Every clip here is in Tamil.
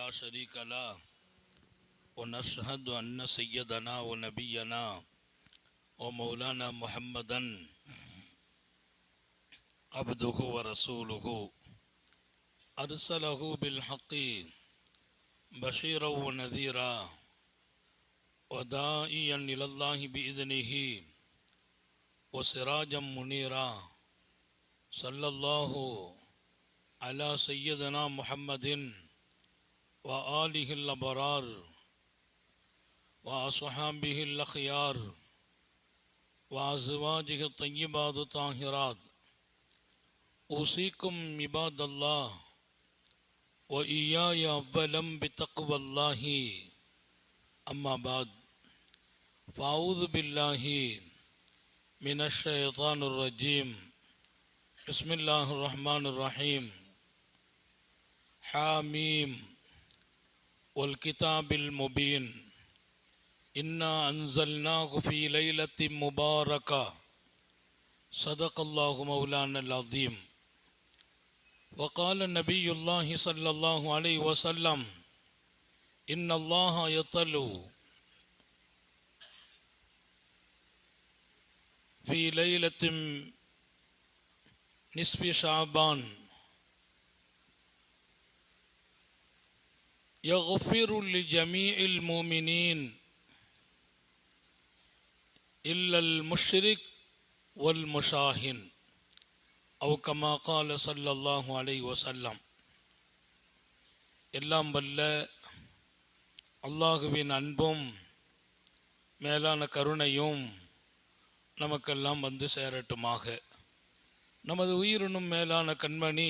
لا شريك له، ونشهد أن سيدنا ونبينا ومولانا محمدا عبده ورسوله. أرسله بالحق بشيرا ونذيرا وداعيا إلى الله بإذنه وسراجا منيرا. صلى الله على سيدنا محمد وآله الأبرار وأصحابه الأخيار وأزواجه الطيبات الطاهرات. أوصيكم عباد الله وإياي أولا بتقوى الله. أما بعد فأعوذ بالله من الشيطان الرجيم. بسم الله الرحمن الرحيم. حاميم. والكتاب المبين. إنا أنزلناه في ليلة مباركة. صدق الله مولانا العظيم. وقال النبي الله صلى الله عليه وسلم إن الله يطلو في ليلة نصف شعبان. يغفر لجميع المؤمنين إلا المشرك والمشاهن أو كما قال صلى الله عليه وسلم எல்லாம் வல்ல அல்லாஹுவின் அன்பும் மேலான கருணையும் நமக்கெல்லாம் வந்து சேரட்டுமாக நமது உயிரினும் மேலான கண்மணி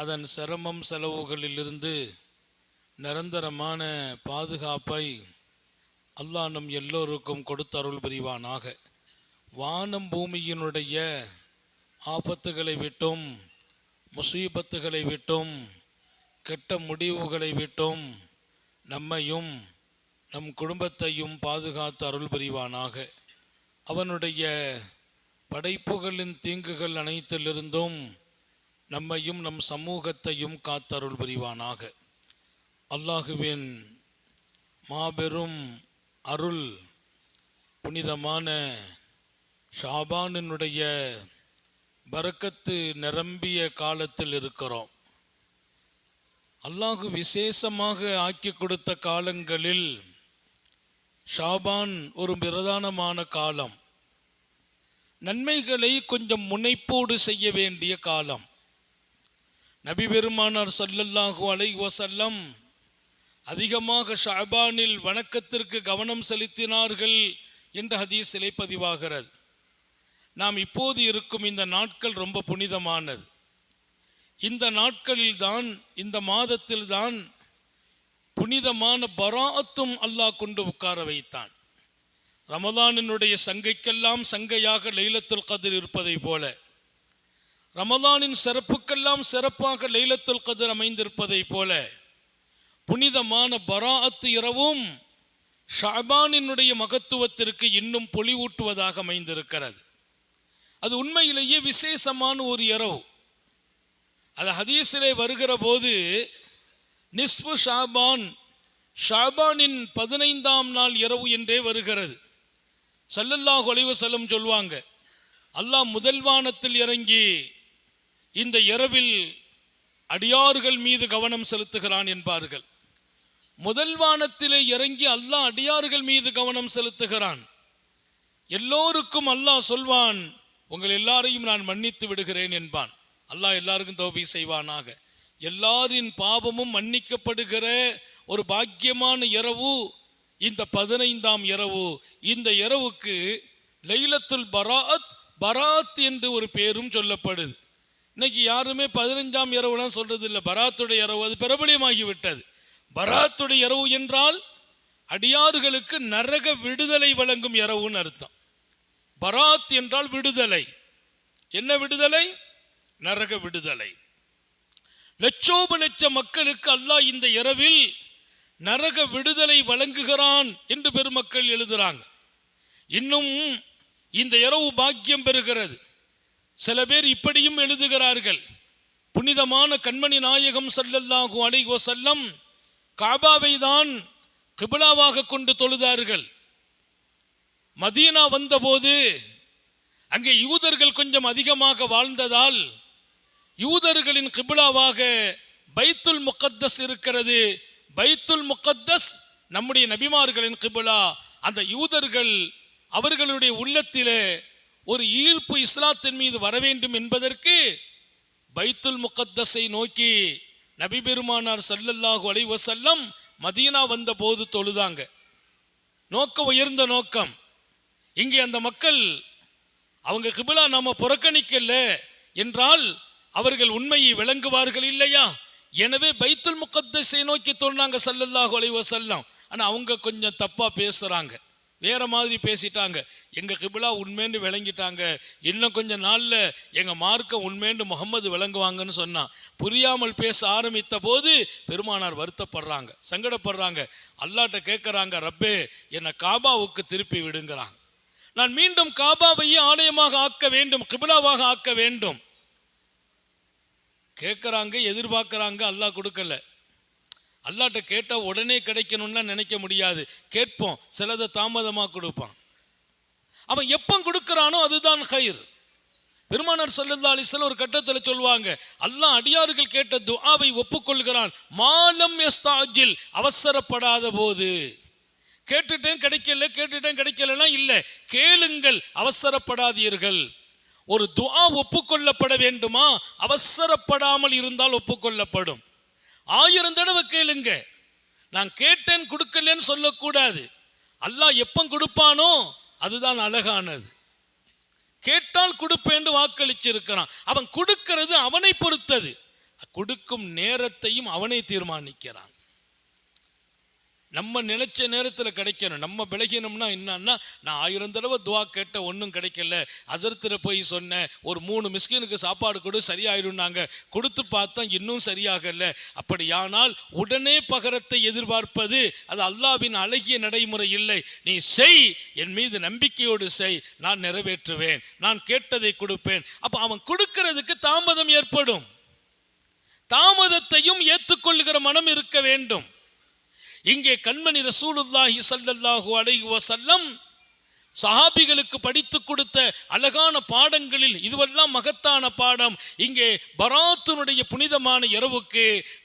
அதன் சிரமம் செலவுகளிலிருந்து நிரந்தரமான பாதுகாப்பை அல்லாஹ் நம் எல்லோருக்கும் கொடுத்தருள் புரிவானாக. வானம் பூமியினுடைய ஆபத்துகளை விட்டும் முசீபத்துகளை விட்டும் கெட்ட முடிவுகளை விட்டும் நம்மையும் நம் குடும்பத்தையும் பாதுகாத்து அருள் புரிவானாக. அவனுடைய படைப்புகளின் தீங்குகள் அனைத்திலிருந்தும் நம்மையும் நம் சமூகத்தையும் காத்தருள் புரிவானாக. அல்லாஹுவின் மாபெரும் அருள் புனிதமான ஷாபானினுடைய பறக்கத்து நிரம்பிய காலத்தில் இருக்கிறோம். அல்லாஹு விசேஷமாக ஆக்கி கொடுத்த காலங்களில் ஷாபான் ஒரு பிரதானமான காலம். நன்மைகளை கொஞ்சம் முனைப்போடு செய்ய வேண்டிய காலம். நபி பெருமானார் சல்லல்லாஹு அலை வசல்லம் அதிகமாக ஷாபானில் வணக்கத்திற்கு கவனம் செலுத்தினார்கள் என்ற ஹதீஸிலே பதிவாகிறது. நாம் இப்போது இருக்கும் இந்த நாட்கள் ரொம்ப புனிதமானது. இந்த நாட்களில்தான் இந்த மாதத்தில்தான் புனிதமான பராத்தும் அல்லாஹ் கொண்டு உட்கார வைத்தான். ரமதானினுடைய சங்கைக்கெல்லாம் சங்கையாக லைலத்துல் கதிர் இருப்பதை போல. ரமதானின் சிறப்புக்கெல்லாம் சிறப்பாக லைலத்துல் கதிர் அமைந்திருப்பதை போல புனிதமான பராஅத்து இரவும் ஷாபானினுடைய மகத்துவத்திற்கு இன்னும் பொலிவூட்டுவதாக அமைந்திருக்கிறது. அது உண்மையிலேயே விசேஷமான ஒரு இரவு. அது ஹதீஸிலே வருகிற போது நிஸ்பு ஷாபான் ஷாபானின் பதினைந்தாம் நாள் இரவு என்றே வருகிறது. சல்லல்லாஹ் ஒளிவு செல்லும் சொல்வாங்க அல்லாஹ் முதல் வானத்தில் இறங்கி இந்த இரவில் அடியார்கள் மீது கவனம் செலுத்துகிறான் என்பார்கள். முதல் வானத்திலே இறங்கி அல்லாஹ் அடியார்கள் மீது கவனம் செலுத்துகிறான். எல்லோருக்கும் அல்லாஹ் சொல்வான் உங்கள் எல்லாரையும் நான் மன்னித்து விடுகிறேன் என்பான். அல்லாஹ் எல்லாருக்கும் தோபி செய்வானாக. எல்லாரின் பாவமும் மன்னிக்கப்படுகிற ஒரு பாக்கியமான இரவு இந்த பதினைந்தாம் இரவு. இந்த இரவுக்கு லைலத்துல் பராத் பராத் என்று ஒரு பேரும் சொல்லப்படுது. இன்னைக்கு யாருமே பதினஞ்சாம் இரவுலாம் சொல்றது இல்லை பராத்துடைய இரவு அது பிரபலியமாகி விட்டது பராத்துடைய இரவு என்றால் அடியார்களுக்கு நரக விடுதலை வழங்கும் இரவுன்னு அர்த்தம். பராத் என்றால் விடுதலை. என்ன விடுதலை? நரக விடுதலை. லட்சோப லட்ச மக்களுக்கு அல்லாஹ் இந்த இரவில் நரக விடுதலை வழங்குகிறான் என்று பெருமக்கள் எழுதுறாங்க. இன்னும் இந்த இரவு பாக்கியம் பெறுகிறது. சில பேர் இப்படியும் எழுதுகிறார்கள். புனிதமான கண்மணி நாயகம் ஸல்லல்லாஹு அலைஹி செல்லம் காபாவை தான் கிபிலாவாக கொண்டு தொழுதார்கள். மதீனா வந்தபோது அங்கே யூதர்கள் கொஞ்சம் அதிகமாக வாழ்ந்ததால் யூதர்களின் கிபிலாவாக பைத்துல் முகத்தஸ் இருக்கிறது. பைத்துல் முகத்தஸ் நம்முடைய நபிமார்களின் கிபிலா. அந்த யூதர்கள் அவர்களுடைய உள்ளத்திலே ஒரு ஈர்ப்பு இஸ்லாத்தின் மீது வர வேண்டும் என்பதற்கு பைத்துல் முகத்தஸை நோக்கி நபி பெருமானார் ஸல்லல்லாஹு அலைஹி மதீனா வந்த போது தொழுதாங்க. நோக்கம் உயர்ந்த நோக்கம். இங்கே அந்த மக்கள் அவங்க கிபிலா நாம புறக்கணிக்கல என்றால் அவர்கள் உண்மையை விளங்குவார்கள் இல்லையா? எனவே பைத்துல் முகத்தஸை நோக்கி தொழுனாங்க சல்லல்லாஹு அலைவசல்லம் ஆனால் அவங்க கொஞ்சம் தப்பாக பேசுகிறாங்க வேற மாதிரி பேசிட்டாங்க. எங்க கிபிலா உண்மைன்னு விளங்கிட்டாங்க. இன்னும் கொஞ்ச நாள்ல எங்க மார்க்க உண்மைன்னு முகம்மது விளங்குவாங்கன்னு சொன்னா புரியாமல் பேச ஆரம்பித்த போது பெருமானார் வருத்தப்படுறாங்க சங்கடப்படுறாங்க. அல்லாட்ட கேட்கறாங்க ரப்பே என்னை காபாவுக்கு திருப்பி விடுங்கிறாங்க நான் மீண்டும் காபாவையே ஆலயமாக ஆக்க வேண்டும் கிபிலாவாக ஆக்க வேண்டும். கேட்கறாங்க எதிர்பார்க்குறாங்க அல்லாஹ் கொடுக்கல. அல்லாட்ட கேட்டால் உடனே கிடைக்கணும்னா நினைக்க முடியாது. கேட்போம். சிலதை தாமதமாக கொடுப்பான். அவன் எப்போ கொடுக்குறானோ அதுதான் கயிறு. பெருமானார் சல்லல்லா அலிசல் ஒரு கட்டத்தில் சொல்லுவாங்க அல்லாஹ் அடியார்கள் கேட்ட துஆவை ஒப்புக்கொள்கிறான். மாலம் எஸ்தாஜில் அவசரப்படாத போது. கேட்டுட்டேன் கிடைக்கல கேட்டுட்டேன் கிடைக்கலன்னா இல்லை. கேளுங்கள் அவசரப்படாதீர்கள். ஒரு துஆ ஒப்புக்கொள்ளப்பட வேண்டுமா? அவசரப்படாமல் இருந்தால் ஒப்புக்கொள்ளப்படும். ஆயிரம் தடவை கேளுங்க. நான் கேட்டேன் கொடுக்கலன்னு சொல்லக்கூடாது. அல்லாஹ் எப்போ கொடுப்பானோ அதுதான் அழகானது. கேட்டால் கொடுப்பேன்னு வாக்களிச்சிருக்கிறான். அவன் கொடுக்கிறது அவனை பொறுத்தது. கொடுக்கும் நேரத்தையும் அவனை தீர்மானிக்கிறான். நம்ம நினைச்ச நேரத்தில் கிடைக்கணும். நம்ம விலகினோம்னா என்னன்னா நான் ஆயிரம் தடவை துவா கேட்ட ஒன்றும் கிடைக்கல. அசரத்தில் போய் சொன்னேன் ஒரு மூணு மிஸ்கினுக்கு சாப்பாடு கொடு சரியாயிடும்னாங்க கொடுத்து பார்த்தா இன்னும் சரியாகல. அப்படியானால் உடனே பகரத்தை எதிர்பார்ப்பது அது அல்லாவின் அழகிய நடைமுறை இல்லை. நீ செய் என் மீது நம்பிக்கையோடு செய். நான் நிறைவேற்றுவேன். நான் கேட்டதை கொடுப்பேன். அப்போ அவன் கொடுக்கறதுக்கு தாமதம் ஏற்படும். தாமதத்தையும் ஏற்றுக்கொள்ளுகிற மனம் இருக்க வேண்டும். இங்கே கண்மணி ரசூலுல்லாஹி சல்லல்லாஹு அலைஹி வஸல்லம் சஹாபிகளுக்கு படித்து கொடுத்த அழகான பாடங்களில் இதுவெல்லாம் மகத்தான பாடம். இங்கே பராத்துனுடைய புனிதமான இரவுக்கு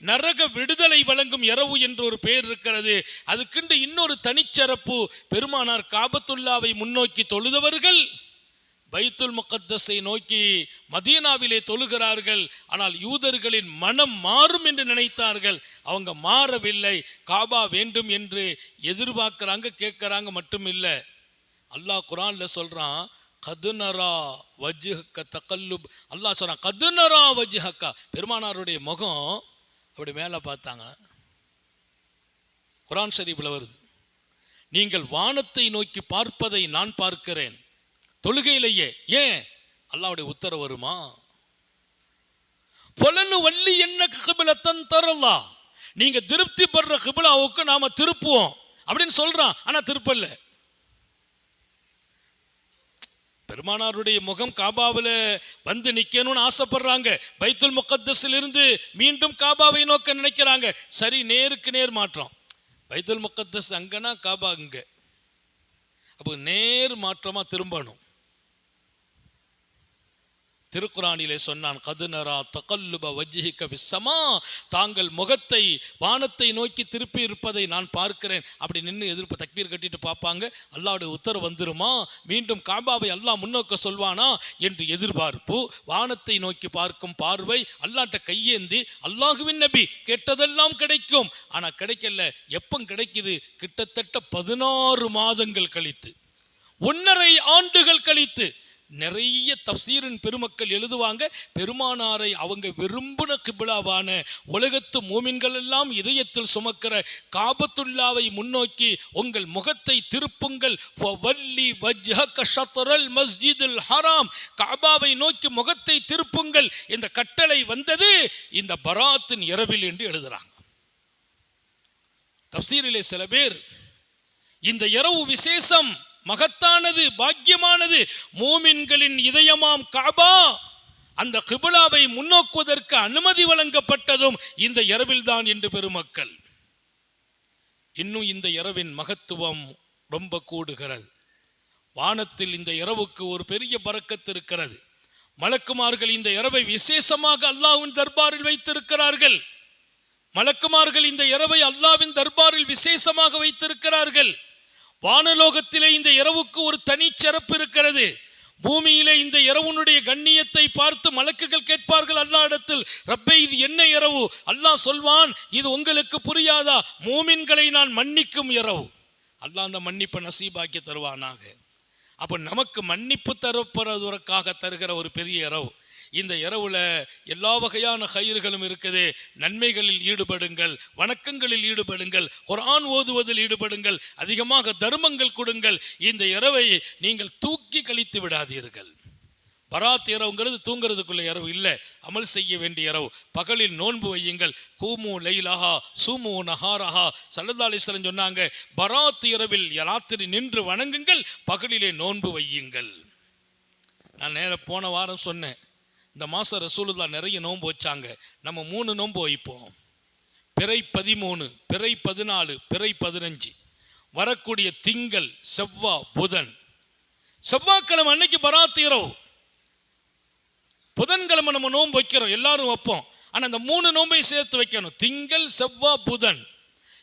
நரக விடுதலை வழங்கும் இரவு என்று ஒரு பெயர் இருக்கிறது. அதுக்குண்டு இன்னொரு தனிச்சிறப்பு பெருமானார் காபத்துல்லாவை முன்னோக்கி தொழுதவர்கள் பைத்துல் முகத்தஸை நோக்கி மதீனாவிலே தொழுகிறார்கள். ஆனால் யூதர்களின் மனம் மாறும் என்று நினைத்தார்கள். அவங்க மாறவில்லை. காபா வேண்டும் என்று எதிர்பார்க்குறாங்க கேட்கறாங்க மட்டும் இல்லை. அல்லாஹ் குரான்ல சொல்றான் கதுனரா வஜ்ஹக்க தக்கல்லுப் அல்லாஹ் சொல்றான் கதுனரா வஜ்ஹக்கா. பெருமானாருடைய முகம் அப்படி மேலே பார்த்தாங்க. குரான் ஷரீஃபில் வருது நீங்கள் வானத்தை நோக்கி பார்ப்பதை நான் பார்க்கிறேன். தொழுகையிலேயே ஏன்? அல்லாவுடைய உத்தரவு வருமா? பொலனு வள்ளி என்ன கபிலத்தன் தரலாம் நீங்க திருப்தி படுற கிபிலாவுக்கு நாம திருப்புவோம். அப்படின்னு சொல்றான். ஆனா திருப்பல்ல. பெருமானாருடைய முகம் காபாவில் வந்து நிற்கணும்னு ஆசைப்படுறாங்க. பைத்துல் முகத்தஸில் இருந்து மீண்டும் காபாவை நோக்க நினைக்கிறாங்க. சரி நேருக்கு நேர் மாற்றம். பைத்துல் முகத்தஸ் அங்கன்னா காபா அங்க. அப்போ நேர் மாற்றமாக திரும்பணும். திருக்குறானிலே சொன்னான் கதுனரா தகல்லுப வஜ்ஜிக விஸ்ஸமா தாங்கள் முகத்தை வானத்தை நோக்கி திருப்பி இருப்பதை நான் பார்க்கிறேன். அப்படி நின்று எதிர்ப்பு தக்பீர் கட்டிட்டு பார்ப்பாங்க அல்லாவுடைய உத்தரவு வந்துருமா? மீண்டும் காபாவை அல்லாஹ் முன்னோக்க சொல்வானா? என்று எதிர்பார்ப்பு வானத்தை நோக்கி பார்க்கும் பார்வை அல்லாட்ட கையேந்தி அல்லாஹுவின் நபி கெட்டதெல்லாம் கிடைக்கும். ஆனா கிடைக்கல எப்போ கிடைக்குது? கிட்டத்தட்ட பதினாறு மாதங்கள் கழித்து ஒன்னரை ஆண்டுகள் கழித்து. நிறைய தப்சீரின் பெருமக்கள் எழுதுவாங்க. பெருமானாரை அவங்க விரும்பின கிபிலாவான உலகத்து மூமின்கள் எல்லாம் இதயத்தில் சுமக்கிற காபத்துல்லாவை முன்னோக்கி உங்கள் முகத்தை திருப்புங்கள். மஸ்ஜிதுல் ஹராம். காபாவை நோக்கி முகத்தை திருப்புங்கள். இந்த கட்டளை வந்தது. இந்த பராத்தின் இரவில் என்று எழுதுறாங்க. தப்சீரிலே சில பேர் இந்த இரவு விசேஷம் மகத்தானது பாக்கியமானது மூமின்களின் இதயமாம் காபா. அந்த கிபிலாவை முன்னோக்குவதற்கு அனுமதி வழங்கப்பட்டதும் இந்த இரவில்தான் என்று பெருமக்கள். இன்னும் இந்த இரவின் மகத்துவம் ரொம்ப கூடுகிறது. வானத்தில் இந்த இரவுக்கு ஒரு பெரிய பறக்கத்து இருக்கிறது. மலக்குமார்கள் இந்த இரவை விசேஷமாக அல்லாவின் தர்பாரில் வைத்திருக்கிறார்கள். மலக்குமார்கள் இந்த இரவை அல்லாவின் தர்பாரில் விசேஷமாக வைத்திருக்கிறார்கள். வானலோகத்திலே இந்த இரவுக்கு ஒரு தனிச்சிறப்பு இருக்கிறது. பூமியிலே இந்த இரவுனுடைய கண்ணியத்தை பார்த்து மலக்குகள் கேட்பார்கள் அல்லா இடத்தில் ரப்பே இது என்ன இரவு? அல்லாஹ் சொல்வான் இது உங்களுக்கு புரியாதா? மூமின்களை நான் மன்னிக்கும் இரவு. அல்லாஹ் அந்த மன்னிப்பை நசீபாக்கி தருவானாக. அப்போ நமக்கு மன்னிப்பு தரப்படுவதற்காக தருகிற ஒரு பெரிய இரவு. இந்த இரவுல எல்லா வகையான கயிறுகளும் இருக்குது. நன்மைகளில் ஈடுபடுங்கள் வணக்கங்களில் ஈடுபடுங்கள் குரான் ஓதுவதில் ஈடுபடுங்கள் அதிகமாக தர்மங்கள் கொடுங்கள். இந்த இரவை நீங்கள் தூக்கி கழித்து விடாதீர்கள். பராத் இரவுங்கிறது தூங்குறதுக்குள்ள இரவு இல்லை. அமல் செய்ய வேண்டிய இரவு. பகலில் நோன்பு வையுங்கள். கூமு லைலஹா சூமு நஹாரஹா. சல்லதாலிஸ்வரன் சொன்னாங்க பராத் இரவில் ராத்திரி நின்று வணங்குங்கள் பகலிலே நோன்பு வையுங்கள். நான் நேர போன வாரம் சொன்னேன். இந்த மாதம் ரசூலுல்லா நிறைய நோன்பு வச்சாங்க. நம்ம மூணு நோன்பு வைப்போம். பிறை பதிமூணு பிறை பதினாலு பிறை பதினஞ்சு. வரக்கூடிய திங்கள் செவ்வா புதன். செவ்வாய்க்கிழமை அன்னைக்கு பராத்து இரவு. புதன்கிழமை நம்ம நோன்பு வைக்கிறோம். எல்லாரும் வைப்போம். ஆனால் அந்த மூணு நோன்பையும் சேர்த்து வைக்கணும். திங்கள் செவ்வா புதன்.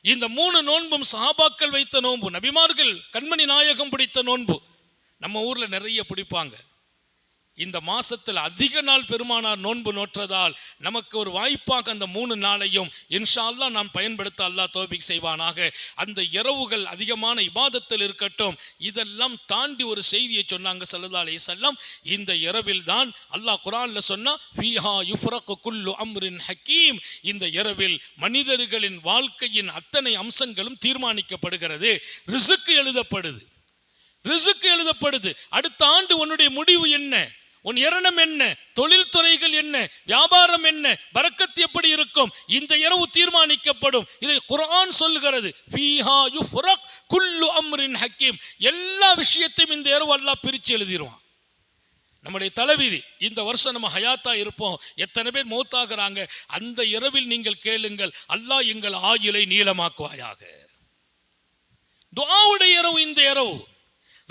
இந்த மூணு நோன்பும் சஹாபாக்கள் வைத்த நோன்பு நபிமார்கள் கண்மணி நாயகம் பிடித்த நோன்பு. நம்ம ஊரில் நிறைய பிடிப்பாங்க. இந்த மாசத்தில் அதிக நாள் பெருமானார் நோன்பு நோற்றதால் நமக்கு ஒரு வாய்ப்பாக அந்த மூணு நாளையும் இன்ஷால்லா நாம் பயன்படுத்த அல்லாஹ் தோபிக் செய்வானாக. அந்த இரவுகள் அதிகமான இபாதத்தில் இருக்கட்டும் இதெல்லாம் தாண்டி ஒரு செய்தியை சொன்னாங்க சல்லா அலி செல்லம் இந்த இரவில் தான் அல்லாஹ் குரான்ல சொன்னா ஃபீஹா யுஃப்ரகு குல்லு அம்ரின் ஹக்கீம். இந்த இரவில் மனிதர்களின் வாழ்க்கையின் அத்தனை அம்சங்களும் தீர்மானிக்கப்படுகிறது. ரிசுக்கு எழுதப்படுது. ரிசுக்கு எழுதப்படுது. அடுத்த ஆண்டு உன்னுடைய முடிவு என்ன? உன் இரணம் என்ன? தொழில் துறைகள் என்ன? வியாபாரம் என்ன? பறக்கத்து எப்படி இருக்கும்? இந்த இரவு தீர்மானிக்கப்படும். இதை குரான் சொல்லுகிறது. குல்லு அம்ரின் ஹக்கீம். எல்லா விஷயத்தையும் இந்த இரவு அல்லாஹ் பிரிச்சு எழுதிடுவான் நம்முடைய தலைவிதி இந்த வருஷம் நம்ம ஹயாத்தா இருப்போம். எத்தனை பேர் மௌத்தாகிறாங்க? அந்த இரவில் நீங்கள் கேளுங்கள் அல்லாஹ் எங்கள் ஆயுளை நீளமாக்குவாயாக. துவாவுடைய இரவு இந்த இரவு.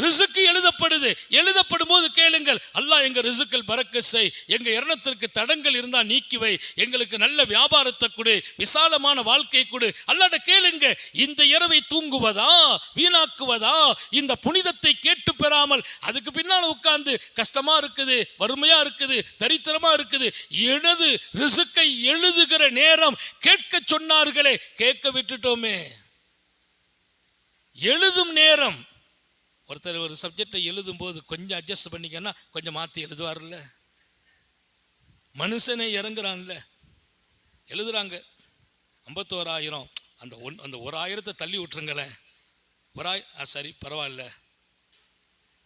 ரிசுக்கு எழுதப்படுது. எழுதப்படும் போது கேளுங்கள் அல்லாஹ் எங்க ரிசுக்கள் பறக்க செய். எங்க இரணத்திற்கு தடங்கள் இருந்தா நீக்கிவை எங்களுக்கு நல்ல வியாபாரத்தை கொடு. விசாலமான வாழ்க்கை கொடு. அல்லாட்ட கேளுங்க இந்த இரவை தூங்குவதா? வீணாக்குவதா? இந்த புனிதத்தை கேட்டு பெறாமல் அதுக்கு பின்னால் உட்கார்ந்து கஷ்டமா இருக்குது வறுமையா இருக்குது தரித்திரமா இருக்குது. எழுது ரிசுக்கை எழுதுகிற நேரம் கேட்க சொன்னார்களே கேட்க விட்டுட்டோமே. எழுதும் நேரம் ஒருத்தர் ஒரு சப்ஜெக்டை எழுதும்போது கொஞ்சம் அட்ஜஸ்ட் பண்ணிக்கன்னா கொஞ்சம் மாற்றி எழுதுவார்ல மனுஷனை இறங்குறான்ல. எழுதுறாங்க. ஐம்பத்தோராயிரம். அந்த ஒன் அந்த ஒரு ஆயிரத்தை தள்ளி விட்டுருங்களேன். ஒரு ஆய் ஆ, சரி பரவாயில்ல.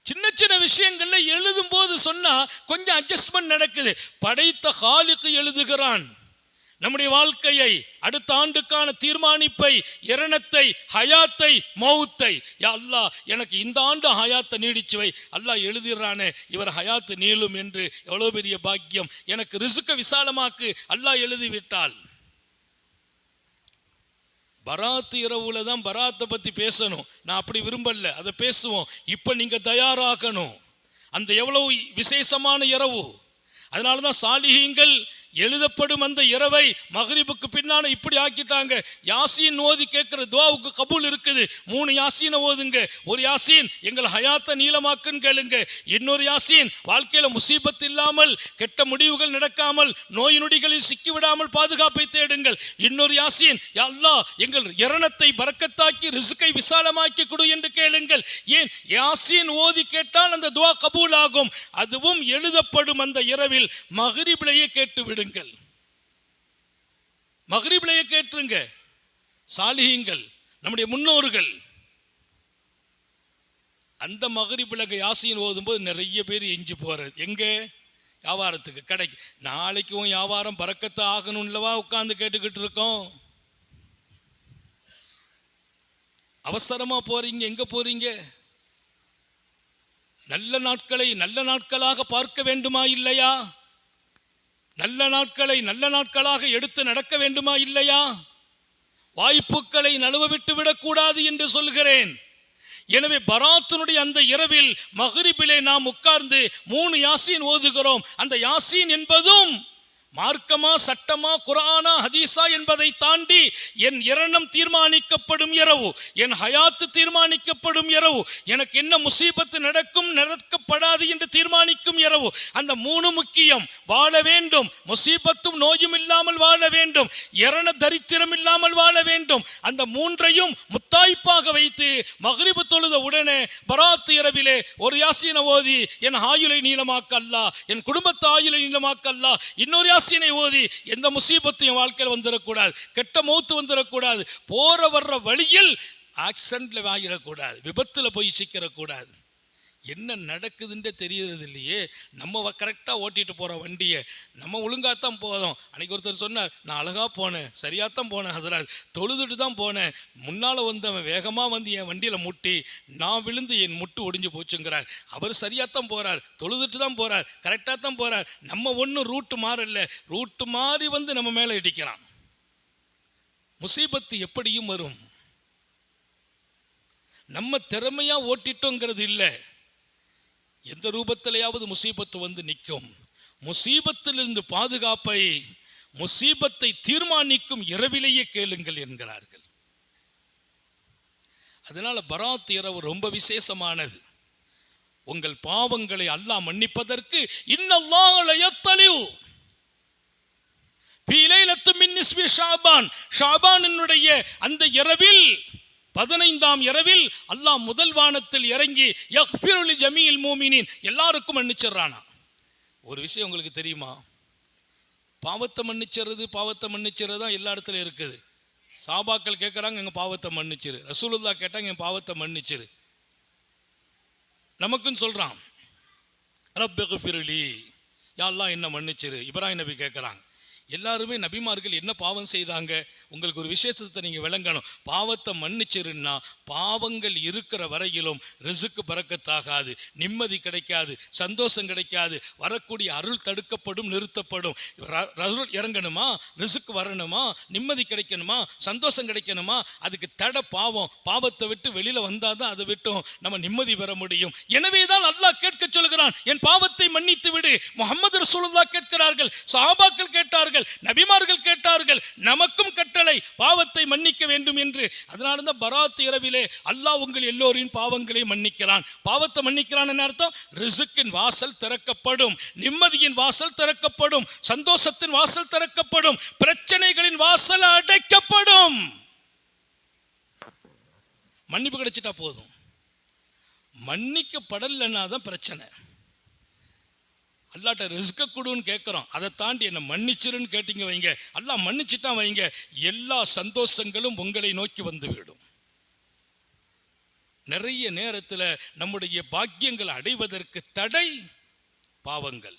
சின்ன சின்ன விஷயங்கள்ல எழுதும் போது சொன்னா கொஞ்சம் அட்ஜஸ்ட்மெண்ட் நடக்குது. படைத்த ஹாலுக்கு எழுதுகிறான். நம்முடைய வாழ்க்கையை அடுத்த ஆண்டுக்கான தீர்மானிப்பை இரணத்தை ஹயாத்தை மௌத்தை. யா அல்லாஹ் எனக்கு இந்த ஆண்டு ஹயாத்தை நீடிச்சுவை அல்லாஹ் எழுதிடுறானே இவர் ஹயாத்து நீளும் என்று. எவ்வளவு பெரிய பாக்கியம். எனக்கு ரிசுக்க விசாலமாக்கு. அல்லாஹ் எழுதி விட்டால் பராத் இரவுல தான் பராத்தை பத்தி பேசணும். நான் அப்படி விரும்பல. அதை பேசுவோம். இப்ப நீங்க தயாராகணும். அந்த எவ்வளவு விசேஷமான இரவு. அதனால தான் சாலிஹீங்கள் எழுதப்படும் அந்த இரவை மகரிபுக்கு பின்னால இப்படி ஆக்கிட்டாங்க. யாசீன் ஓதி கேட்கிற துவாவுக்கு கபூல் இருக்குது. மூணு யாசீனை ஓதுங்க. ஒரு யாசீன் எங்கள் ஹயாத்தை நீளமாக்குன்னு கேளுங்க. இன்னொரு யாசீன் வாழ்க்கையில முசீபத் இல்லாமல் கெட்ட முடிவுகள் நடக்காமல் நோய் நொடிகளில் சிக்கிவிடாமல் பாதுகாப்பை தேடுங்கள். இன்னொரு யாசீன் யா எங்கள் இரணத்தை பறக்கத்தாக்கி ரிசுக்கை விசாலமாக்கி கொடு என்று கேளுங்கள். ஏன்? யாசீன் ஓதி கேட்டால் அந்த துவா கபூல் ஆகும் அதுவும் எழுதப்படும் அந்த இரவில் மகரிபிலேயே கேட்டு கேட்டுங்கள் மகரிபிலேயே கேட்டுருங்க சாலிஹீங்கள் நம்முடைய முன்னோர்கள். அந்த மகரிபிலக யாசின் ஓதும்போது நிறைய பேர் எஞ்சி போறது எங்க? வியாபாரத்துக்கு கடைக்கு. நாளைக்கும் வியாபாரம் பறக்கத்தை ஆகணும்லவா உட்கார்ந்து கேட்டுக்கிட்டு இருக்கோம். அவசரமா போறீங்க எங்க போறீங்க? நல்ல நாட்களை நல்ல நாட்களாக பார்க்க வேண்டுமா இல்லையா? நல்ல நாட்களை நல்ல நாட்களாக எடுத்து நடக்க வேண்டுமா இல்லையா? வாய்ப்புகளை நழுவ விட்டு விடக்கூடாது என்று சொல்கிறேன். எனவே பராத்தினுடைய அந்த இரவில் மகரிபிலே நாம் உட்கார்ந்து மூணு யாசீன் ஓதுகிறோம். அந்த யாசீன் என்பதும் மார்க்கமா சட்டமா குரானா ஹதீஸா என்பதை தாண்டி என் இரணம் தீர்மானிக்கப்படும் இரவு என் ஹயாத்து தீர்மானிக்கப்படும் இரவு எனக்கு என்ன முசீபத்து நடக்கும் நடக்கப்படாது என்று தீர்மானிக்கும் இரவு. அந்த மூணு முக்கியம் வாழ வேண்டும். முசீபத்தும் நோயும் இல்லாமல் வாழ வேண்டும். இரண தரித்திரம் இல்லாமல் வாழ வேண்டும். அந்த மூன்றையும் முத்தாய்ப்பாக வைத்து மகரிபு தொழுத உடனே பராத்து இரவிலே ஒரு யாசீன ஓதி என் ஆயுளை நீளமாக்கல்லா என் குடும்பத்து ஆயுளை நீளமாக்க அல்லா இன்னொரு யாசீனை ஓதி எந்த முசீபத்தையும் வாழ்க்கையில் வந்துடக்கூடாது கெட்ட மௌத்து வந்துடக்கூடாது போற வர்ற வழியில் ஆக்சிடென்ட்ல வாங்கிடக்கூடாது விபத்துல போய் சிக்கிறக்கூடாது. என்ன நடக்குதுன்றே தெரியறது இல்லையே நம்ம கரெக்டாக ஓட்டிட்டு போகிற வண்டியை நம்ம ஒழுங்காத்தான் போதும். அன்றைக்கி ஒருத்தர் சொன்னார் நான் அழகாக போனேன் சரியாத்தான் போனேன் ஹசராத். தொழுதுட்டு தான் போனேன். முன்னால் வந்தவன் வேகமாக வந்து என் வண்டியில் முட்டி நான் விழுந்து என் முட்டு ஒடிஞ்சு போச்சுங்கிறார். அவர் சரியாத்தான் போகிறார் தொழுதுட்டு தான் போகிறார் கரெக்டாக தான் போகிறார் நம்ம ஒன்றும் ரூட்டு மாறல. ரூட்டு மாறி வந்து நம்ம மேலே இடிக்கிறான். முசீபத்து எப்படியும் வரும். நம்ம திறமையாக ஓட்டிட்டோங்கிறது இல்லை. எந்த ரூபத்திலேயாவது முசீபத்து வந்து நிற்கும். முசீபத்திலிருந்து பாதுகாப்பை முசீபத்தை தீர்மானிக்கும் இரவிலேயே கேளுங்கள் என்கிறார்கள். அதனால பராத் இரவு ரொம்ப விசேஷமானது. உங்கள் பாவங்களை அல்லாஹ் மன்னிப்பதற்கு இன்னல்லாஹ் ஷாபான். ஷாபானினுடைய அந்த இரவில் பதினைந்தாம் இரவில் அல்லாஹ் முதல் வானத்தில் இறங்கி யக்ஃபிருலி ஜமீல் மூமினின். எல்லாருக்கும் மன்னிச்சிடுறானா? ஒரு விஷயம் உங்களுக்கு தெரியுமா? பாவத்தை மன்னிச்சிடுறது பாவத்தை மன்னிச்சிடுறது தான் எல்லா இடத்துலையும் இருக்குது. சாபாக்கள் கேட்குறாங்க எங்கள் பாவத்தை மன்னிச்சிரு. ரசூலுல்லா கேட்டாங்க என் பாவத்தை மன்னிச்சிரு. நமக்குன்னு சொல்கிறான் ரப்பகு யாரெல்லாம் என்ன மன்னிச்சிரு. இப்ராஹிம் நபி கேட்குறாங்க எல்லாருமே நபிமார்கள் என்ன பாவம் செய்தாங்க? உங்களுக்கு ஒரு விசேஷத்தை நீங்கள் விளங்கணும். பாவத்தை மன்னிச்சிருன்னா பாவங்கள் இருக்கிற வரையிலும் ரிசுக்கு பறக்கத்தாகாது நிம்மதி கிடைக்காது சந்தோஷம் கிடைக்காது வரக்கூடிய அருள் தடுக்கப்படும் நிறுத்தப்படும். ர- அருள் இறங்கணுமா? ரிசுக்கு வரணுமா? நிம்மதி கிடைக்கணுமா? சந்தோஷம் கிடைக்கணுமா? அதுக்கு தடை பாவம். பாவத்தை விட்டு வெளியில் வந்தால் தான் அதை விட்டும் நம்ம நிம்மதி பெற முடியும். எனவே தான் அல்லாஹ் கேட்க சொல்கிறான் என் பாவத்தை மன்னித்து விடு முகமது ரசூலுல்லா கேட்கிறார்கள் சாபாக்கள் கேட்டார்கள் கேட்டார்கள் நபிமார்கள் கேட்டார்கள் நமக்கும் கட்டளை பாவத்தை மன்னிக்க வேண்டும் என்று. அதனால தான் பராத் இரவிலே அல்லாஹ் உங்கள் எல்லோரின் பாவங்களை மன்னிக்கிறான். பாவத்தை மன்னிக்கிறான் என்ன அர்த்தம்? ரிசுக்கின் வாசல் திறக்கப்படும் நிம்மதியின் வாசல் திறக்கப்படும் சந்தோஷத்தின் வாசல் திறக்கப்படும் பிரச்சனைகளின் வாசல் அடைக்கப்படும். மன்னிப்பு கிடைச்சிட்டா போதும். மன்னிக்கப்படலைன்னா தான் பிரச்சனை. அல்லாட்ட ரிஸ்க கொடுன்னு கேட்குறோம் அதை தாண்டி என்னை மன்னிச்சிருன்னு கேட்டீங்க வைங்க. அல்லா மன்னிச்சிட்டா வைங்க. எல்லா சந்தோஷங்களும் உங்களை நோக்கி வந்து விடும். நிறைய நேரத்தில் நம்முடைய பாக்கியங்களை அடைவதற்கு தடை பாவங்கள்.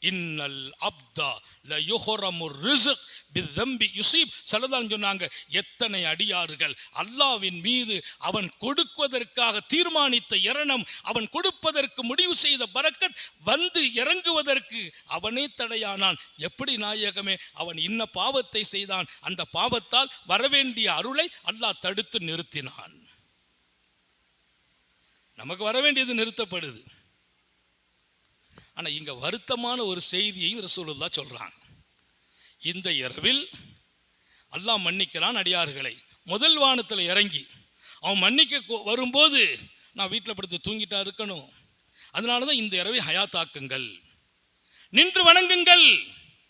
இன்னல் அப்தா ல யுஹரமு ரிஸ்க். பித்தம்பி யுசீப் சலதான் சொன்னாங்க எத்தனை அடியார்கள்? அல்லாவின் மீது அவன் கொடுப்பதற்காக தீர்மானித்த இரணம் அவன் கொடுப்பதற்கு முடிவு செய்த பரக்கத் வந்து இறங்குவதற்கு அவனே தடையானான். எப்படி நாயகமே அவன் இன்ன பாவத்தை செய்தான். அந்த பாவத்தால் வரவேண்டிய அருளை அல்லாஹ் தடுத்து நிறுத்தினான். நமக்கு வர வேண்டியது நிறுத்தப்படுது. ஆனால் இங்கே வருத்தமான ஒரு செய்தியை ரசூலுல்லா சொல்கிறாங்க இந்த இரவில் அல்லாஹ் மன்னிக்கிறான் அடியார்களை. முதல் வானத்தில் இறங்கி அவன் மன்னிக்க வரும்போது நான் வீட்டில் படுத்து தூங்கிட்டா இருக்கணும். அதனால தான் இந்த இரவை ஹயாத்தாக்குங்கள். நின்று வணங்குங்கள்.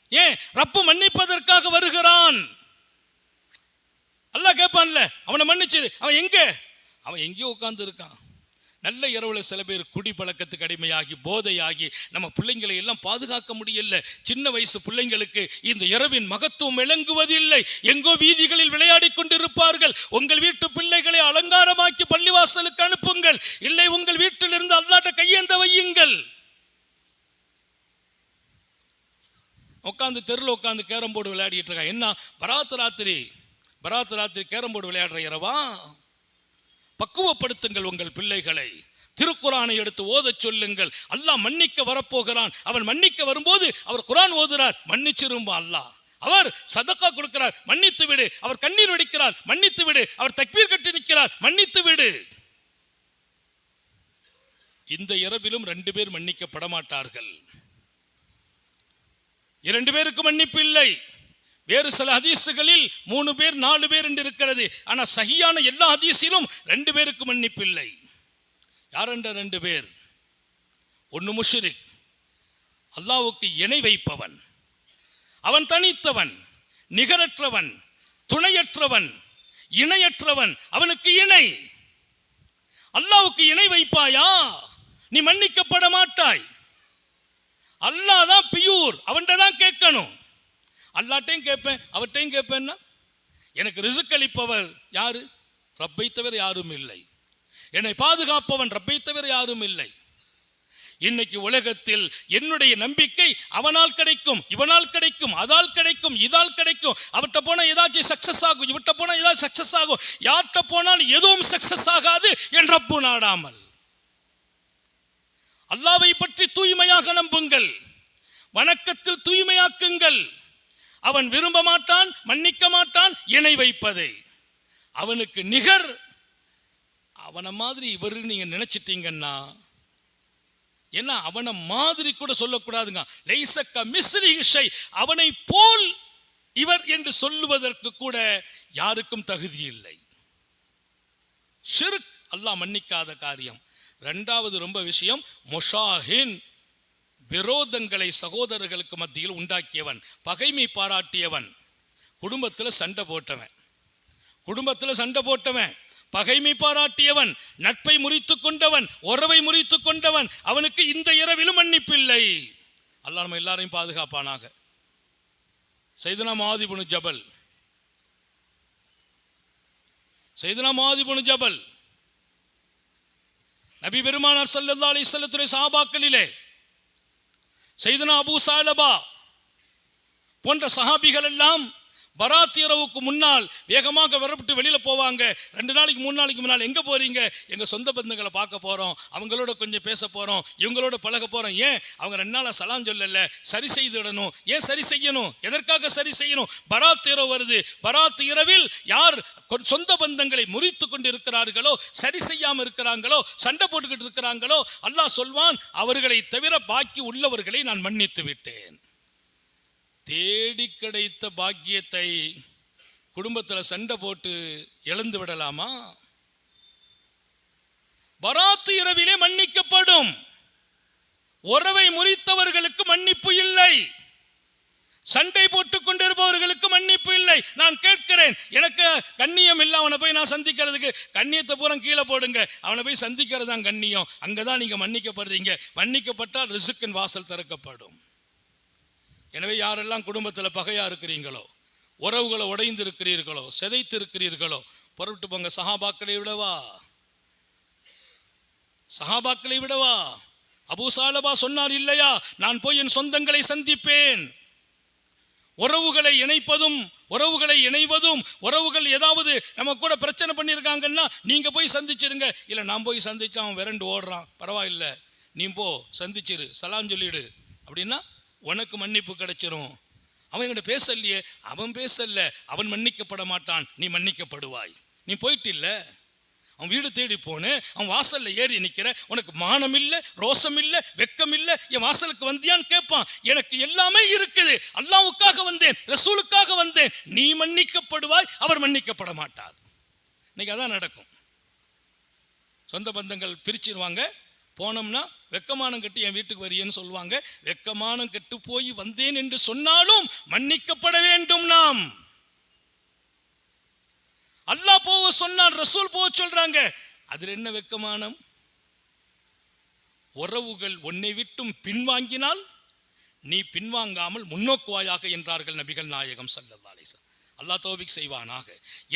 ஏன்? ரப்பு மன்னிப்பதற்காக வருகிறான். அல்லாஹ் கேட்பான்ல அவனை மன்னிச்சு அவன் எங்கே? அவன் எங்கேயோ உட்கார்ந்து இருக்கான். நல்ல இரவுல சில பேர் குடி பழக்கத்துக்கு அடிமையாகி போதையாகி நம்ம பிள்ளைங்களை எல்லாம் பாதுகாக்க முடியல. சின்ன வயசு பிள்ளைங்களுக்கு இந்த இரவின் மகத்துவம் விளங்குவதில்லை. எங்கோ வீதிகளில் விளையாடி கொண்டிருப்பார்கள். உங்கள் வீட்டு பிள்ளைகளை அலங்காரமாக்கி பள்ளிவாசலுக்கு அனுப்புங்கள். இல்லை உங்கள் வீட்டிலிருந்து அல்லாட்ட கையேந்த வையுங்கள். உட்காந்து தெருவில் உட்காந்து கேரம் போர்டு விளையாடிட்டு இருக்கா? என்ன? பராத்து ராத்திரி. பராத்து ராத்திரி கேரம் போர்டு விளையாடுற இரவா? பக்குவப்படுத்துங்கள் உங்கள் பிள்ளைகளை. திருக்குறானை எடுத்து ஓதச் சொல்லுங்கள். அல்லாஹ் மன்னிக்க வரப்போகிறான். அவன் மன்னிக்க வரும்போது அவர் குரான் ஓதுறார். மன்னிச்சிரும்பா அல்லாஹ். அவர் சதக்கா கொடுக்கிறார். மன்னித்து விடு. அவர் கண்ணீர் வடிக்கிறார். மன்னித்து விடு. அவர் தக்பீர் கட்டி நிற்கிறார். மன்னித்து விடு. இந்த இரவிலும் ரெண்டு பேர் மன்னிக்கப்பட மாட்டார்கள். இரண்டு பேருக்கு மன்னிப்பு இல்லை. வேறு சில ஹதீசுகளில் மூணு பேர் நாலு பேர் என்று இருக்கிறது. ஆனால் சகியான எல்லா ஹதீஸிலும் ரெண்டு பேருக்கு மன்னிப்பு இல்லை. யார் என்ற ரெண்டு பேர்? ஒன்று முஷ்ரிக். அல்லாவுக்கு இணை வைப்பவன். அவன் தனித்தவன் நிகரற்றவன் துணையற்றவன் இணையற்றவன் அவனுக்கு இணை. அல்லாவுக்கு இணை வைப்பாயா? நீ மன்னிக்கப்பட மாட்டாய். அல்லாதான் பியூர் அவன்கிட்ட தான் கேட்கணும். அல்லாட்டையும் கேட்பேன் அவர்கிட்டையும் கேட்பேன்னா எனக்கு ரிசுக் அளிப்பவர் யாரு? ரப்பை தவிர யாரும் இல்லை. என்னை பாதுகாப்பவன் ரப்பை தவிர யாரும் இல்லை. இன்னைக்கு உலகத்தில் என்னுடைய நம்பிக்கை அவனால் கிடைக்கும் இவனால் கிடைக்கும் அதால் கிடைக்கும் இதால் கிடைக்கும். அவர்கிட்ட போனால் ஏதாச்சும் சக்சஸ் ஆகும் இவர்கிட்ட போனால் ஏதாவது சக்சஸ் ஆகும். யார்கிட்ட போனால் எதுவும் சக்சஸ் ஆகாது என் ரப்பு நாடாமல். அல்லாவை பற்றி தூய்மையாக நம்புங்கள். வணக்கத்தில் தூய்மையாக்குங்கள். அவன் விரும்ப மாட்டான் மன்னிக்க மாட்டான் இணை வைப்பதை. அவனுக்கு நிகர். அவனை மாதிரி இவர் நீங்க நினைச்சிட்டீங்கன்னா ஏன்னா அவனை மாதிரி கூட சொல்லக்கூடாதுங்க. லைசக்க மிஸ்ரி இஷை அவனை போல் இவர் என்று சொல்லுவதற்கு கூட யாருக்கும் தகுதி இல்லை. ஷிர்க் அல்லாஹ் மன்னிக்காத காரியம். ரெண்டாவது ரொம்ப விஷயம் மொஷாஹின். விரோதங்களை சகோதரர்களுக்கு மத்தியில் உண்டாக்கியவன் பகைமை பாராட்டியவன் குடும்பத்தில் சண்டை போட்டவன். குடும்பத்தில் சண்டை போட்டவன் பகைமை பாராட்டியவன் நட்பை முறித்து கொண்டவன் உறவை முறித்து கொண்டவன் அவனுக்கு இந்த இரவிலும் மன்னிப்பில்லை அல்லா நம்ம எல்லாரையும் பாதுகாப்பானாக. செய்தனா மாதிபுனு ஜபல். செய்தனா மாதிபுனு ஜபல். நபி பெருமானார் ஸல்லல்லாஹு அலைஹி வஸல்லத்துடைய செய்தனா அபு சாலபா போன்ற சஹாபிகள் எல்லாம் பராத் இரவுக்கு முன்னால் வேகமாக விரப்பட்டு வெளியில போவாங்க. ரெண்டு நாளைக்கு மூணு நாளைக்கு முன்னால் எங்க போறீங்க? எங்க சொந்த பந்தங்களை பார்க்க போறோம். அவங்களோட கொஞ்சம் பேச போறோம். இவங்களோட பழக போறோம். ஏன்? அவங்க ரெண்டு நாளா சலாம் சொல்லல. சரி செய்துடணும் ஏன் சரி செய்யணும்? எதற்காக சரி செய்யணும்? பராத் இரவு வருது. பராத் இரவில் யார் சொந்த பந்தங்களை முறித்து கொண்டு இருக்கிறார்களோ சரி செய்யாம இருக்கிறாங்களோ சண்டை போட்டுக்கிட்டு இருக்கிறாங்களோ அல்லாஹ் சொல்வான் அவர்களை தவிர பாக்கி உள்ளவர்களை நான் மன்னித்து விட்டேன். தேடி கிடைத்த பாக்கியத்தை குடும்பத்தில் சண்டை போட்டு இழந்து விடலாமா? பராத்து இரவிலே மன்னிக்கப்படும். உறவை முறித்தவர்களுக்கு மன்னிப்பு இல்லை. சண்டை போட்டுக் கொண்டிருப்பவர்களுக்கு மன்னிப்பு இல்லை. நான் கேட்கிறேன். எனக்கு கண்ணியம் இல்லை. அவனை போய் நான் சந்திக்கிறதுக்கு கண்ணியத்தை பூரா கீழே போடுங்க. அவனை போய் சந்திக்கிறது தான் கண்ணியம். அங்கதான் நீங்க மன்னிக்கப்படுறீங்க. மன்னிக்கப்பட்டால் ரிசுக்கின் வாசல் திறக்கப்படும். எனவே யாரெல்லாம் குடும்பத்தில் பகையா இருக்கிறீங்களோ உறவுகளை உடைந்து இருக்கிறீர்களோ சிதைத்து இருக்கிறீர்களோ புறப்பட்டு போங்க. சஹாபாக்களை விடவா? சஹாபாக்களை விடவா? அபு சொன்னார் இல்லையா நான் போய் என் சொந்தங்களை சந்திப்பேன். உறவுகளை இணைப்பதும் உறவுகளை இணைவதும் உறவுகள் ஏதாவது நம்ம கூட பிரச்சனை பண்ணியிருக்காங்கன்னா நீங்க போய் சந்திச்சிருங்க. இல்லை நான் போய் சந்திச்சா அவன் விரண்டு ஓடுறான். பரவாயில்ல. நீ போ சந்திச்சிரு சலாம் சொல்லிடு. அப்படின்னா உனக்கு மன்னிப்பு கிடைச்சிரும். அவன் என்கிட்ட பேசலையே. அவன் பேசல. அவன் மன்னிக்கப்பட மாட்டான். நீ மன்னிக்கப்படுவாய். நீ போயிட்டு இல்லை அவன் வீடு தேடி போனேன் அவன் வாசல்ல ஏறி நிற்கிற உனக்கு மானம் இல்லை ரோசம் இல்லை வெக்கம் இல்லை என் வாசலுக்கு வந்தியான்னு கேட்பான் எனக்கு எல்லாமே இருக்குது. அல்லாவுக்காக வந்தேன் ரசூலுக்காக வந்தேன். நீ மன்னிக்கப்படுவாய் அவர் மன்னிக்கப்பட மாட்டார். இன்னைக்கு அதான் நடக்கும். சொந்த பந்தங்கள் பிரிச்சிருவாங்க. போனோம்னா வெக்கமானம் கட்டி என் வீட்டுக்கு வரியேன்னு சொல்லுவாங்க. வெக்கமானம் கெட்டு போய் வந்தேன் என்று சொன்னாலும் மன்னிக்கப்பட வேண்டும் நாம். அல்லாஹ் போக சொன்னான் ரசூல் போக சொல்றாங்க. அதில் என்ன வெக்கமானம்? உறவுகள் உன்னை விட்டும் பின்வாங்கினால் நீ பின்வாங்காமல் முன்னோக்குவாயாக என்றார்கள் நபிகள் நாயகம் ஸல்லல்லாஹு அலிசன் அல்லா தோபிக் செய்வானாக.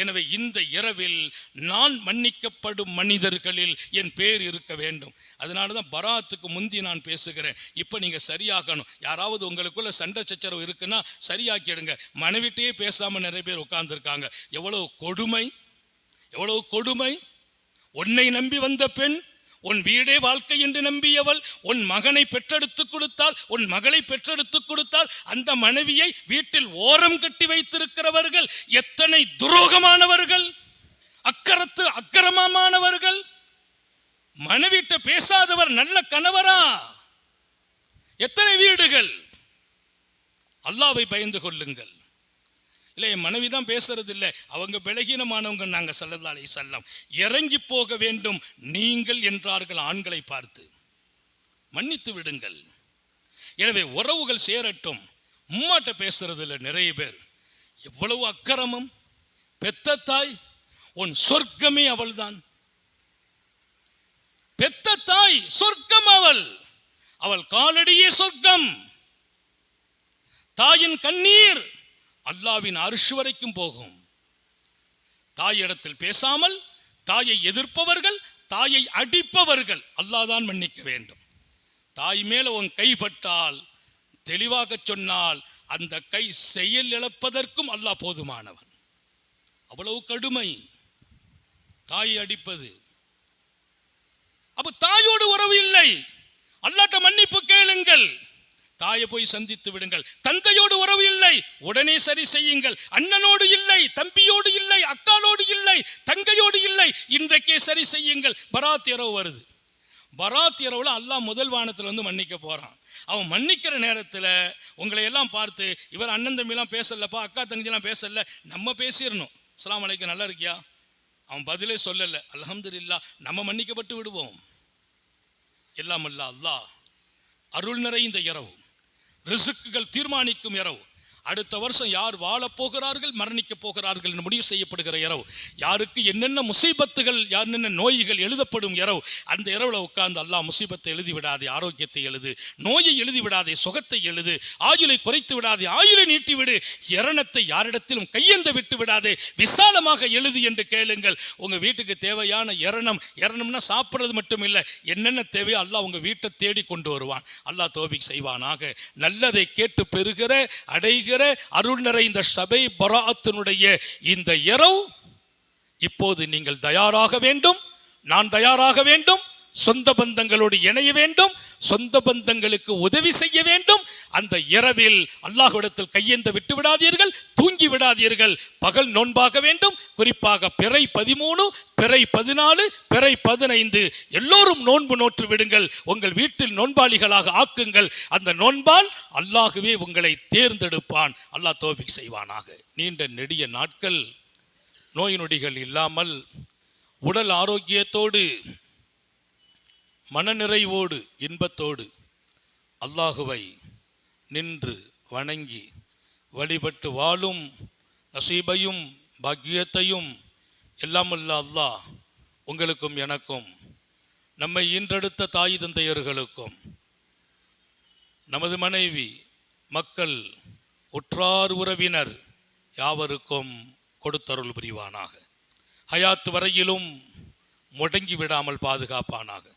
எனவே இந்த இரவில் நான் மன்னிக்கப்படும் மனிதர்களில் என் பேர் இருக்க வேண்டும். அதனால தான் பராத்துக்கு முந்தி நான் பேசுகிறேன். இப்போ நீங்கள் சரியாக்கணும் யாராவது உங்களுக்குள்ள சண்டை சச்சரவு இருக்குன்னா சரியாக்கிடுங்க. மனைவிட்டையே பேசாமல் நிறைய பேர் உட்கார்ந்துருக்காங்க. எவ்வளவு கொடுமை எவ்வளவு கொடுமை. உன்னை நம்பி வந்த பெண் உன் வீடே வாழ்க்கை என்று நம்பியவள் உன் மகனை பெற்றெடுத்து கொடுத்தால் உன் மகளை பெற்றெடுத்து கொடுத்தால் அந்த மனைவியை வீட்டில் ஓரம் கட்டி வைத்திருக்கிறவர்கள் எத்தனை துரோகமானவர்கள் அக்கரத்து அக்கிரமமானவர்கள். மனைவிட்ட பேசாதவர் நல்ல கணவரா? எத்தனை வீடுகள்? அல்லாவை பயந்து கொள்ளுங்கள். இல்லை என் மனைவி தான் பேசுறது இல்லை. அவங்க பலகீனமானவங்க நாங்க செல்லதாலே செல்லம் இறங்கி போக வேண்டும் நீங்கள் என்றார்கள் ஆண்களை பார்த்து. மன்னித்து விடுங்கள். எனவே உறவுகள் சேரட்டும். உம்மாட்ட பேசுறது இல்லை நிறைய பேர். எவ்வளவு அக்கிரமம். பெத்த தாய் உன் சொர்க்கமே அவள்தான். பெத்த தாய் சொர்க்கம் அவள். அவள் காலடியே சொர்க்கம். தாயின் கண்ணீர் அல்லாவின் அரிசு வரைக்கும் போகும். தாயிடத்தில் பேசாமல் தாயை எதிர்ப்பவர்கள் தாயை அடிப்பவர்கள் அல்லாதான் மன்னிக்க வேண்டும். தாய் மேல உன் கைப்பட்டால் தெளிவாக சொன்னால் அந்த கை செயல் இழப்பதற்கும் அல்லாஹ் போதுமானவன். அவ்வளவு கடுமை. தாயை அடிப்பது. அப்ப தாயோடு உறவு இல்லை. அல்லாட்ட மன்னிப்பு கேளுங்கள். தாயை போய் சந்தித்து விடுங்கள். தந்தையோடு உறவு இல்லை. உடனே சரி செய்யுங்கள். அண்ணனோடு இல்லை. தம்பியோடு இல்லை. அக்காலோடு இல்லை. தங்கையோடு இல்லை. இன்றைக்கே சரி செய்யுங்கள். பராத் இரவு வருது. பராத் இரவுல அல்லாஹ் முதல் வானத்தில் வந்து மன்னிக்க போறான். அவன் மன்னிக்கிற நேரத்தில் உங்களை எல்லாம் பார்த்து இவர் அண்ணன் தம்பிலாம் பேசலப்பா அக்கா தங்கச்சிலாம் பேசல. நம்ம பேசிடணும் அஸ்லாம் அலைக்கு நல்லா இருக்கியா? அவன் பதிலே சொல்லலை. அலமது இல்லா நம்ம மன்னிக்கப்பட்டு விடுவோம். எல்லாம் அல்ல அல்லாஹ். அருள் நிறைந்த இரவு. ரிசுக்குகள் தீர்மானிக்கும் இரவு. அடுத்த வருஷம் யார் வாழப் போகிறார்கள் மரணிக்க போகிறார்கள் என்று முடிவு செய்யப்படுகிற இரவு. யாருக்கு என்னென்ன முசீபத்துகள் என்னென்ன நோய்கள் எழுதப்படும் இரவு அந்த இரவுல உட்கார்ந்து அல்லாஹ் முசீபத்தை எழுதி விடாதே ஆரோக்கியத்தை எழுது. நோயை எழுதி விடாதே சுகத்தை எழுது. ஆயுளை குறைத்து விடாதே ஆயுளை நீட்டி விடு. இரணத்தை யாரிடத்திலும் கையெந்த விட்டு விடாதே விசாலமாக எழுது என்று கேளுங்கள். உங்க வீட்டுக்கு தேவையான இரணம் இரணம்னா சாப்பிட்றது மட்டும் இல்லை என்னென்ன தேவையோ அல்லாஹ் உங்க வீட்டை தேடி கொண்டு வருவான். அல்லாஹ் தோபிக் செய்வானாக. நல்லதை கேட்டு பெறுகிற அடைகிற அருள் நிறைந்த சபை பராத்தினுடைய இந்த இரவு இப்போது நீங்கள் தயாராக வேண்டும் நான் தயாராக வேண்டும் சொந்த பந்தங்களோடு இணைய வேண்டும் சொந்த பந்தங்களுக்கு உதவி செய்ய வேண்டும். அந்த இரவில் அல்லாஹ்விடத்தில் கையேந்த விட்டு விடாதீர்கள் தூங்கி விடாதீர்கள். பகல் நோன்பாக வேண்டும் குறிப்பாக பிறை பதிமூணு பிறை பதினாலு பிறை பதினைந்து. எல்லோரும் நோன்பு நோற்று விடுங்கள் உங்கள் வீட்டில் நோன்பாளிகளாக ஆக்குங்கள். அந்த நோன்பால் அல்லாகவே உங்களை தேர்ந்தெடுப்பான். அல்லாஹ் தோபிக் செய்வானாக. நீண்ட நெடிய நாட்கள் நோய் நொடிகள் இல்லாமல் உடல் ஆரோக்கியத்தோடு மனநிறைவோடு இன்பத்தோடு அல்லாஹுவை நின்று வணங்கி வழிபட்டு வாழும் நசீபையும் பாக்கியத்தையும் எல்லாமல்ல அல்லாஹ் உங்களுக்கும் எனக்கும் நம்மை ஈன்றெடுத்த தாய் தந்தையர்களுக்கும் நமது மனைவி மக்கள் உற்றார் உறவினர் யாவருக்கும் கொடுத்தருள் புரிவானாக. ஹயாத் வரையிலும் முடங்கி விடாமல் பாதுகாப்பானாக.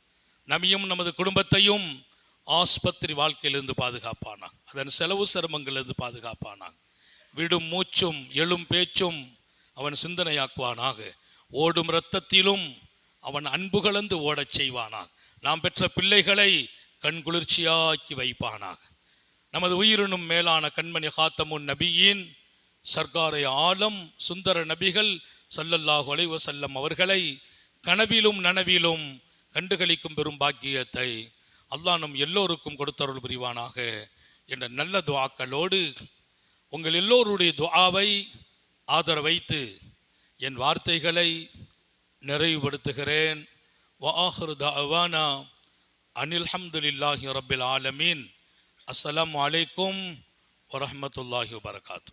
நம்மையும் நமது குடும்பத்தையும் ஆஸ்பத்திரி வாழ்க்கையிலிருந்து பாதுகாப்பானான். அதன் செலவு சிரமங்களிலிருந்து பாதுகாப்பானான். விடும் மூச்சும் எழும் பேச்சும் அவன் சிந்தனையாக்குவானாக. ஓடும் இரத்தத்திலும் அவன் அன்பு கலந்து ஓடச் செய்வானாக. நாம் பெற்ற பிள்ளைகளை கண்குளிர்ச்சியாக்கி வைப்பானாக. நமது உயிரினும் மேலான கண்மணி ஹாத்தமுன் நபியின் சர்க்காரை ஆலம் சுந்தர நபிகள் சல்லல்லாஹு அலைவசல்லம் அவர்களை கனவிலும் நனவிலும் கண்டுகளிக்கும் பெரும் பாக்கியத்தை அல்லாஹ் நம் எல்லோருக்கும் கொடுத்தருள் புரிவானாக என்ற நல்ல துவாக்களோடு உங்கள் எல்லோருடைய துவாவை ஆதரவைத்து என் வார்த்தைகளை நிறைவுபடுத்துகிறேன். அவானா அனில் ஹம்துலில்லாஹி ரபில் ஆலமீன். அஸ்லாம் வலைக்கும் வரமத்துல்லாஹி வரகாத்து